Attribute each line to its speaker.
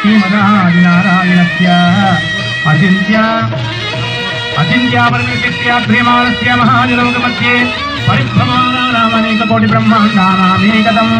Speaker 1: శ్రీమదాదినారాయణస్య అచింత్య అచింత్యాపరమిత్యా ప్రియమాణస్య మహాజలోకमध्ये పరిభ్రమాణానామనేక కోటి బ్రహ్మాండానామేకతం